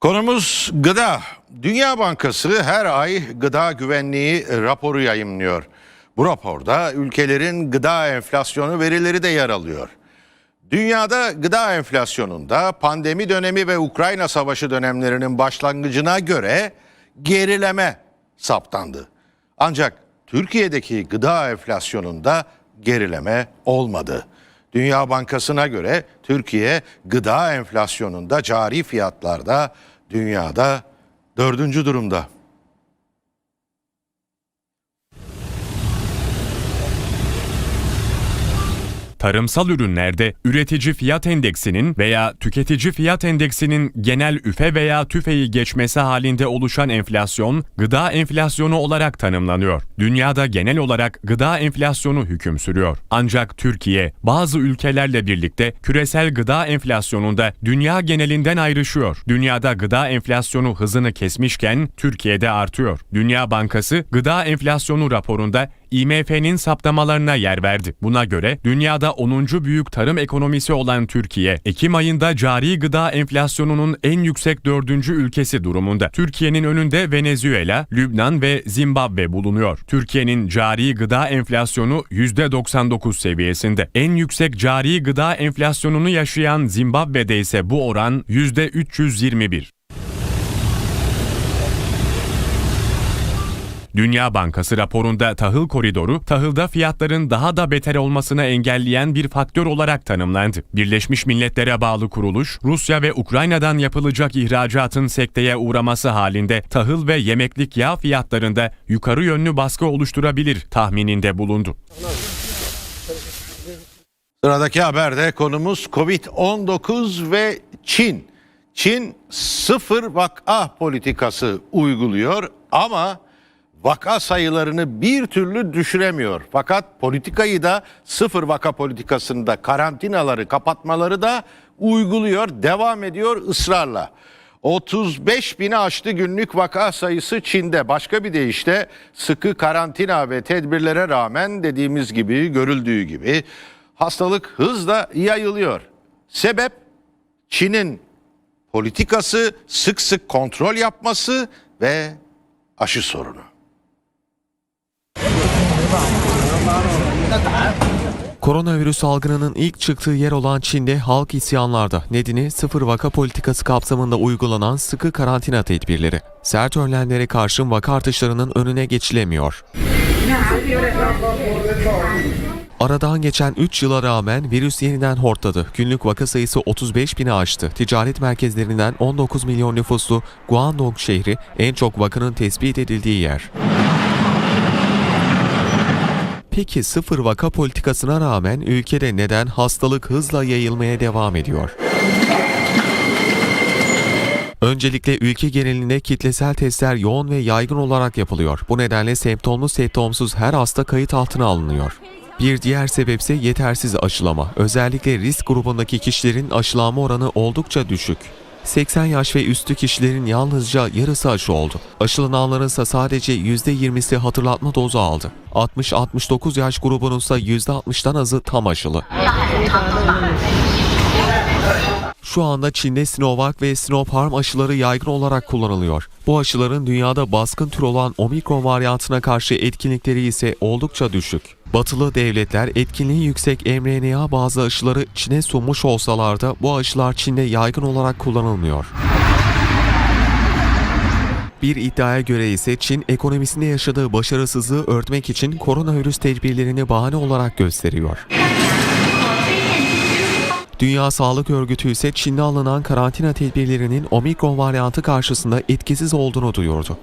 Konumuz gıda. Dünya Bankası her ay gıda güvenliği raporu yayımlıyor. Bu raporda ülkelerin gıda enflasyonu verileri de yer alıyor. Dünyada gıda enflasyonunda pandemi dönemi ve Ukrayna savaşı dönemlerinin başlangıcına göre gerileme saptandı. Ancak Türkiye'deki gıda enflasyonunda gerileme olmadı. Dünya Bankası'na göre Türkiye gıda enflasyonunda cari fiyatlarda dünyada dördüncü durumda. Tarımsal ürünlerde üretici fiyat endeksinin veya tüketici fiyat endeksinin genel üfe veya tüfeyi geçmesi halinde oluşan enflasyon, gıda enflasyonu olarak tanımlanıyor. Dünyada genel olarak gıda enflasyonu hüküm sürüyor. Ancak Türkiye bazı ülkelerle birlikte küresel gıda enflasyonunda dünya genelinden ayrışıyor. Dünyada gıda enflasyonu hızını kesmişken Türkiye'de artıyor. Dünya Bankası gıda enflasyonu raporunda IMF'nin saptamalarına yer verdi. Buna göre dünyada 10. büyük tarım ekonomisi olan Türkiye, Ekim ayında cari gıda enflasyonunun en yüksek dördüncü ülkesi durumunda. Türkiye'nin önünde Venezuela, Lübnan ve Zimbabwe bulunuyor. Türkiye'nin cari gıda enflasyonu %99 seviyesinde. En yüksek cari gıda enflasyonunu yaşayan Zimbabwe'de ise bu oran %321. Dünya Bankası raporunda tahıl koridoru, tahılda fiyatların daha da beter olmasına engelleyen bir faktör olarak tanımlandı. Birleşmiş Milletler'e bağlı kuruluş, Rusya ve Ukrayna'dan yapılacak ihracatın sekteye uğraması halinde tahıl ve yemeklik yağ fiyatlarında yukarı yönlü baskı oluşturabilir tahmininde bulundu. Sıradaki haberde konumuz Covid-19 ve Çin. Çin sıfır vaka politikası uyguluyor ama vaka sayılarını bir türlü düşüremiyor. Fakat politikayı da sıfır vaka politikasında karantinaları kapatmaları da uyguluyor, devam ediyor ısrarla. 35 bini aştı günlük vaka sayısı Çin'de. Başka bir deyişle sıkı karantina ve tedbirlere rağmen dediğimiz gibi görüldüğü gibi hastalık hızla yayılıyor. Sebep Çin'in politikası, sık sık kontrol yapması ve aşı sorunu. Koronavirüs salgınının ilk çıktığı yer olan Çin'de halk isyanlarda. Nedeni sıfır vaka politikası kapsamında uygulanan sıkı karantina tedbirleri. Sert önlemlere karşın vaka artışlarının önüne geçilemiyor. Aradan geçen 3 yıla rağmen virüs yeniden hortladı. Günlük vaka sayısı 35 bini aştı. Ticaret merkezlerinden 19 milyon nüfuslu Guangdong şehri en çok vakanın tespit edildiği yer. Peki sıfır vaka politikasına rağmen ülkede neden hastalık hızla yayılmaya devam ediyor? Öncelikle ülke genelinde kitlesel testler yoğun ve yaygın olarak yapılıyor. Bu nedenle semptomlu semptomsuz her hasta kayıt altına alınıyor. Bir diğer sebepse yetersiz aşılama. Özellikle risk grubundaki kişilerin aşılanma oranı oldukça düşük. 80 yaş ve üstü kişilerin yalnızca yarısı aşı oldu. Aşılananların ise sadece %20'si hatırlatma dozu aldı. 60-69 yaş grubunun ise %60'dan azı tam aşılı. Şu anda Çin'de Sinovac ve Sinopharm aşıları yaygın olarak kullanılıyor. Bu aşıların dünyada baskın tür olan omikron varyantına karşı etkinlikleri ise oldukça düşük. Batılı devletler etkinliği yüksek mRNA bazı aşıları Çin'e sunmuş olsalar da bu aşılar Çin'de yaygın olarak kullanılmıyor. Bir iddiaya göre ise Çin ekonomisinde yaşadığı başarısızlığı örtmek için koronavirüs tedbirlerini bahane olarak gösteriyor. Dünya Sağlık Örgütü ise Çin'de alınan karantina tedbirlerinin omikron varyantı karşısında etkisiz olduğunu duyurdu.